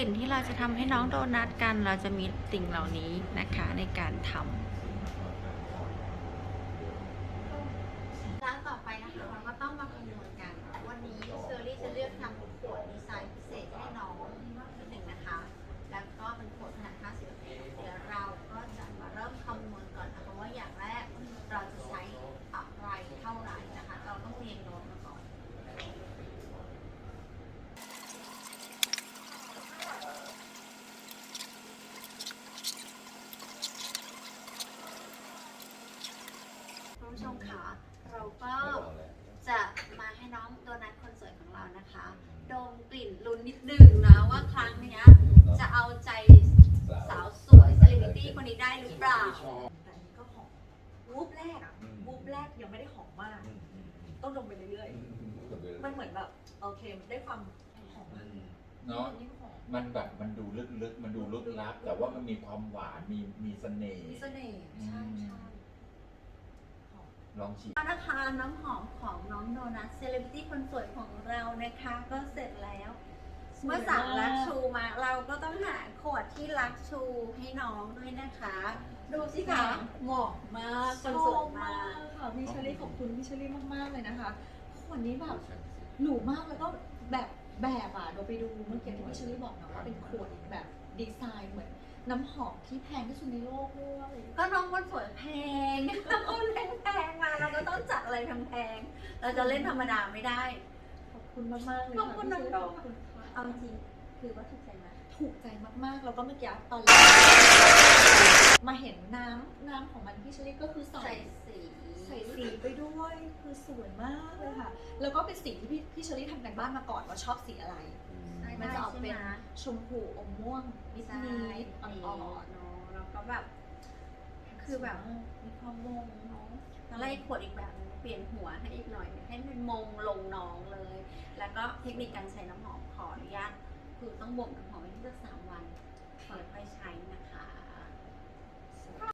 ลิ่นที่เราจะทำให้น้องโดนัทกัน เราจะมีสิ่งเหล่านี้นะคะในการทำร้านต่อไปนะคะเราก็ต้องมาคำนวณกัน วันนี้เชอรี่จะเลือกทำขวดดีไซน์พิเศษให้น้องนิดหนึ่งนะคะ แล้วก็เป็นขวดขนาด 50มิลลิลิตรเดี๋ยวเราก็จะมาเริ่มคำนวณก่อนนะคะว่าอย่างแรกเราจะใช้อะไรเท่าไหร่นะคะ เราต้องเรียงโน้ตมาก่อน คุณผู้ชมคะเราก็จะมาให้น้องโดนัทคนสวยของเรานะคะดมกลิ่นลุ้นนิดนึงนะว่าครั้งเนี้ยจะเอาใจสาวสวยเซเลบริตี้คนนี้ได้หรือเปล่าแต่อันนี้ก็หอมวูบแรกอะวูบแรกยังไม่ได้หอมมาก ต้องดมไปเรื่อยๆมันเหมือนแบบโอเคมันได้ความหอมมากเนาะยิ่งหอมมันแบบมันดูลึกๆ มันดูลึกลับ แต่ว่ามันมีความหวานมีมีเสน่ห์มีเสน่ห์ใช่ใช่หอม ลองชิมนะคะน้ำหอมของน้องโดนัทเซเลบริตี้คนสวยของเรานะคะ ก็เสร็จแล้ว เมื่อสั่งลักชูมา เราก็ต้องหาขวดที่ลักชูให้น้องด้วยนะคะ ดูสิคะ เหมาะมากคนสวยมากค่ะพี่เชอรี่ขอบคุณพี่เชอรี่มากๆเลยนะคะวันนี้แบบหรูมากแล้วก็แบบแบบอะเราไปดูเมื่อกี้ที่พี่เชอรี่บอกนะว่าเป็นขวดแบบดีไซน์เหมือนน้ำหอมที่แพงที่สุดในโลกด้วยก็น้องคนสวยแพง แพงๆเราจะเล่นธรรมดาไม่ได้ ขอบคุณมากๆเลยขอบคุณน้องดอกขอบคุณค่ะเอาจริงคือว่าถูกใจไหมถูกใจมากๆ แล้วก็เมื่อกี้ตอนแรกมาเห็นน้ำน้ำของมันพี่เชอรี่ก็คือใส่ ใส่สีใส่สีไปด้วยคือสวยมากเลยค่ะ แล้วก็เป็นสีที่พี่พี่เชอรี่ทำกันบ้านมาก่อนว่าชอบสีอะไรมันจะออกเป็น ชมพูอมม่วงนิดใช่นิดอ่อนเนาะแล้วก็แบบ ๆคือแบบ มีความมงเนาะแล้วไอ้ขวดอีกแบบนึง เปลี่ยนหัวให้อีกหน่อย ให้มันมงลงน้องเลย แล้วก็เทคนิคการใช้น้ำหอมขออนุญาตคือต้องบ่มน้ำหอมไว้ที่สักสามวัน